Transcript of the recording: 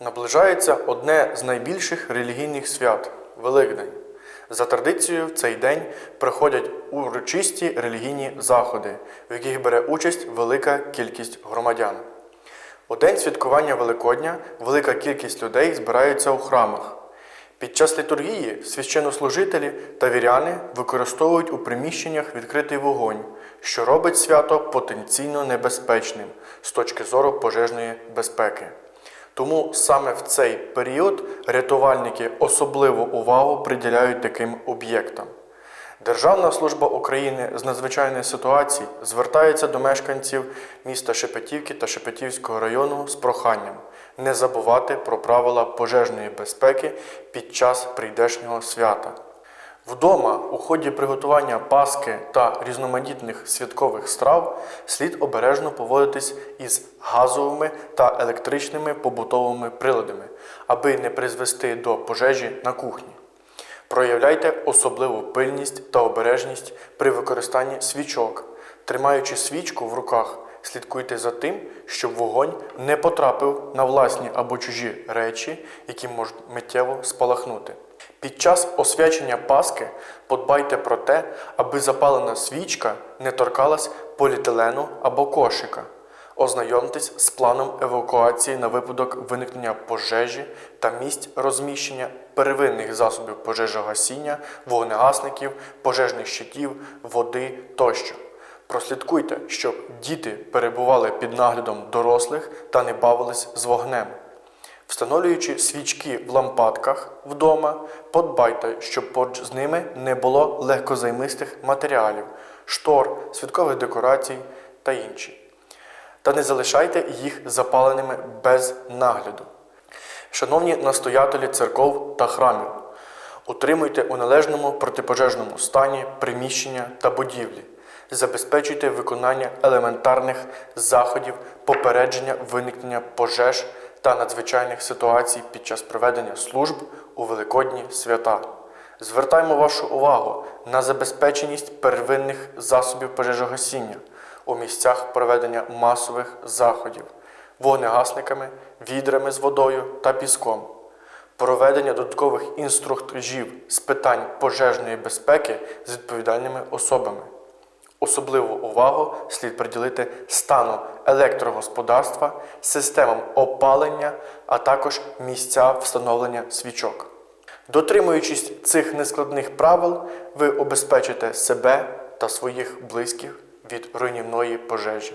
Наближається одне з найбільших релігійних свят Великдень. За традицією, в цей день проходять урочисті релігійні заходи, в яких бере участь велика кількість громадян. У день святкування Великодня велика кількість людей збираються у храмах. Під час літургії священнослужителі та віряни використовують у приміщеннях відкритий вогонь, що робить свято потенційно небезпечним з точки зору пожежної безпеки. Тому саме в цей період рятувальники особливу увагу приділяють таким об'єктам. Державна служба України з надзвичайних ситуацій звертається до мешканців міста Шепетівки та Шепетівського району з проханням не забувати про правила пожежної безпеки під час прийдешнього свята. Вдома у ході приготування паски та різноманітних святкових страв слід обережно поводитись із газовими та електричними побутовими приладами, аби не призвести до пожежі на кухні. Проявляйте особливу пильність та обережність при використанні свічок. Тримаючи свічку в руках, слідкуйте за тим, щоб вогонь не потрапив на власні або чужі речі, які можуть миттєво спалахнути. Під час освячення Паски подбайте про те, аби запалена свічка не торкалась поліетилену або кошика. Ознайомтесь з планом евакуації на випадок виникнення пожежі та місць розміщення первинних засобів пожежогасіння, вогнегасників, пожежних щитів, води тощо. Прослідкуйте, щоб діти перебували під наглядом дорослих та не бавились з вогнем. Встановлюючи свічки в лампадках вдома, подбайте, щоб поруч з ними не було легкозаймистих матеріалів, штор, святкових декорацій та інші. Та не залишайте їх запаленими без нагляду. Шановні настоятелі церков та храмів, утримуйте у належному протипожежному стані приміщення та будівлі, забезпечуйте виконання елементарних заходів попередження виникнення пожеж та надзвичайних ситуацій під час проведення служб у великодні свята. Звертаємо вашу увагу на забезпеченість первинних засобів пожежогасіння у місцях проведення масових заходів, вогнегасниками, відрами з водою та піском, проведення додаткових інструктажів з питань пожежної безпеки з відповідальними особами. Особливу увагу слід приділити стану електрогосподарства, системам опалення, а також місця встановлення свічок. Дотримуючись цих нескладних правил, ви обезпечите себе та своїх близьких від руйнівної пожежі.